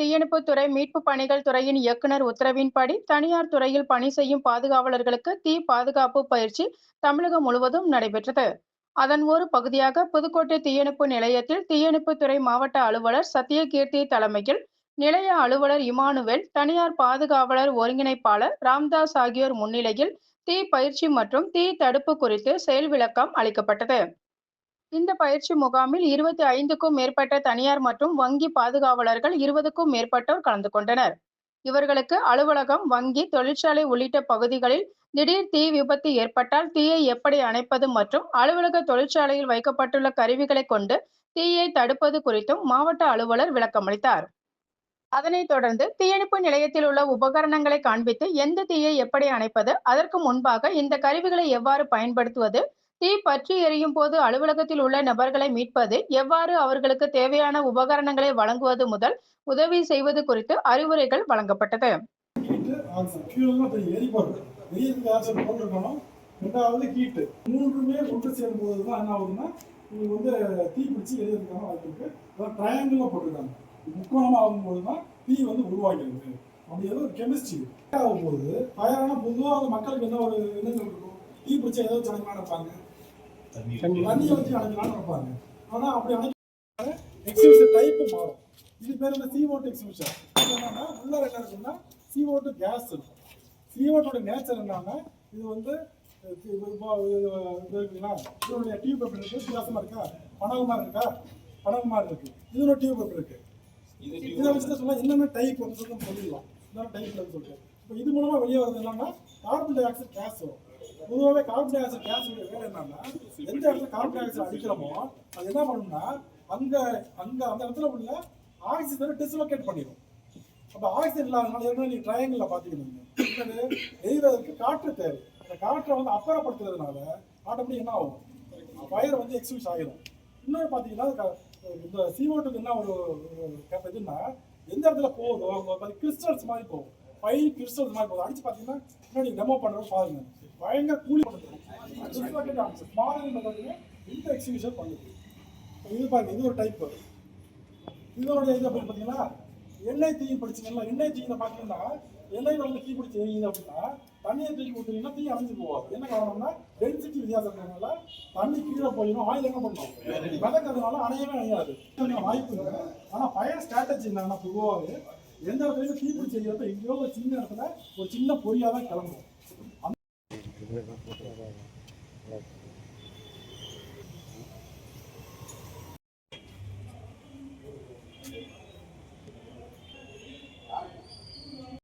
தீயணைப்புத்துறை மீட்பு பணிகள் துறையின் இயக்குநர் உத்தரவின்படி தனியார் துறையில் பணி செய்யும் பாதுகாவலர்களுக்கு தீ பாதுகாப்பு பயிற்சி தமிழகம் முழுவதும் நடைபெற்றது. அதன் ஒரு பகுதியாக புதுக்கோட்டை தீயணைப்பு நிலையத்தில் தீயணைப்புத்துறை மாவட்ட அலுவலர் சத்யகீர்த்தி தலைமையில் நிலைய அலுவலர் இமானுவேல் தனியார் பாதுகாவலர் ஒருங்கிணைப்பாளர் ராம்தாஸ் ஆகியோர் முன்னிலையில் தீ பயிற்சி மற்றும் தீ தடுப்பு குறித்து செயல் விளக்கம் அளிக்கப்பட்டது. இந்த பயிற்சி முகாமில் இருபத்தி ஐந்துக்கும் மேற்பட்ட தனியார் மற்றும் வங்கி பாதுகாவலர்கள் இருபதுக்கும் மேற்பட்டோர் கலந்து கொண்டனர். இவர்களுக்கு அலுவலகம் வங்கி தொழிற்சாலை உள்ளிட்ட பகுதிகளில் திடீர் தீ விபத்து ஏற்பட்டால் தீயை எப்படி அணைப்பது மற்றும் அலுவலக தொழிற்சாலையில் வைக்கப்பட்டுள்ள கருவிகளை கொண்டு தீயை தடுப்பது குறித்தும் மாவட்ட அலுவலர் விளக்கமளித்தார். அதனைத் தொடர்ந்து தீயணைப்பு நிலையத்தில் உள்ள உபகரணங்களை காண்பித்து எந்த தீயை எப்படி அணைப்பது அதற்கு முன்பாக இந்த கருவிகளை எவ்வாறு பயன்படுத்துவது தீ பற்றி எரியும் போது அலுவலகத்தில் உள்ள நபர்களை மீட்பது எவ்வாறு அவர்களுக்கு தேவையான உபகரணங்களை வழங்குவது முதல் உதவி செய்வது குறித்து அறிவுரைகள் வழங்கப்பட்டது. ரெண்டாவது ஹீட்டு மூன்றுமே ஒன்று சேரும் போது தான் என்ன ஆகுதுன்னா நீங்கள் வந்து தீ பிடிச்சி எரியறதுக்கான வாய்ப்பு இருக்கு. அதான் ட்ரையாங்கிளாக போட்டிருக்காங்க. முக்கோணமாக ஆகும்போது தான் தீ வந்து உருவாகிறது. அப்படிங்கிறது ஒரு கெமிஸ்ட்ரி ஆகும்போது ஃபயரான பொதுவாக மக்களுக்கு என்ன ஒரு எண்ணங்கள் இருக்கும்? தீ பிடிச்சா ஏதோ அணைக்கலாம் நினைப்பாங்க தண்ணியை வச்சு அணைக்கலாம்னு நினைப்பாங்க ஆனால் அப்படி அணைக்க எக்ஸிபிஷன் டைப்பு மாறும். இது பேர் இந்த CO2 எக்ஸிபிஷன் என்னன்னா உள்ள என்ன இருக்குன்னா CO2 கேஸ் இருக்கும். CO2 நேச்சர் என்னன்னா இது வந்து இருக்குங்களா இதனுடைய டியூப் எப்படி இருக்கு? வித்தியாசமா இருக்கா? பணகமா இருக்கா? பணகமா இருக்கு. இதோட டியூப் எப்படி இருக்கு? இதை வச்சு சொல்லலாம் என்னென்ன டைப் வந்து சொல்லிடலாம். என்னென்ன டைப்ல சொல்லிட்டு. இப்போ இது மூலமா வெளியே வருது என்னன்னா கார்பன் டை ஆக்சைடு கேஸ் வரும். பொதுவாகவே கார்பன் டை ஆக்சைடு கேஸ் வேலை என்னன்னா எந்த இடத்துல கார்பன் டை ஆக்சைடு அடிக்கிறோமோ அது என்ன பண்ணும்னா அங்க அங்க அந்த இடத்துல உள்ள ஆக்சிஜனை டிஸ்லோகேட் பண்ணிடும் அப்ப ஆக்சிஜன் இல்லாதனால ஏற்கனவே நீங்கள் ட்ரையாங்கிள் பாத்துக்கணும். எய்வதற்கு காற்று தேவை. அந்த காற்றை வந்து அப்புறப்படுத்துறதுனால ஆட்டோமேட்டிக் என்ன ஆகும்? ஃபயர் வந்து எக்ஸ்பியூஸ் ஆகிடும் இன்னொரு பார்த்தீங்கன்னா இந்த சிஓட்டுக்கு என்ன ஒரு இதுன்னா எந்த இடத்துல போகுதோ கிறிஸ்டல்ஸ் மாதிரி போகும். ஃபைவ் கிறிஸ்டல்ஸ் மாதிரி போகும். அடிச்சு பார்த்தீங்கன்னா இன்னும் நீங்கள் டெமோ பண்ணுறோம் பாருங்க. பயங்கர கூலி பண்ணுது ஸ்மால் பார்த்தீங்கன்னா இந்த எக்ஸிபிஷன் பண்ணுது இது பாருங்க இது ஒரு டைப் இதோட இது அப்படின்னு பார்த்தீங்கன்னா எண்ணெய் தீ படிச்சீங்கன்னா எண்ணெய் தீயில பார்த்தீங்கன்னா எண்ணெய் வந்து தீ பிடிச்சி எரியுது அப்படின்னா தண்ணியை தூக்கி ஊற்றுனீங்கன்னா தீ அணைஞ்சு போவாது. என்ன காரணம்னா டென்சிட்டி வித்தியாசம் இருக்கிறதுனால தண்ணி கீழே போயிடும் ஆயில் என்ன பண்ணும் விதக்கிறதுனால அணையவே அணையாது. வாய்ப்பு இல்லை. ஆனால் ஃபயர் ஸ்ட்ராட்டஜி என்னன்னா பொதுவாகவே எந்த இடத்துலையும் தீ பிடிச்சி எரியாத எங்கேயோ ஒரு சின்ன இடத்துல ஒரு சின்ன பொறியாக தான் கிளம்பும். Thank you.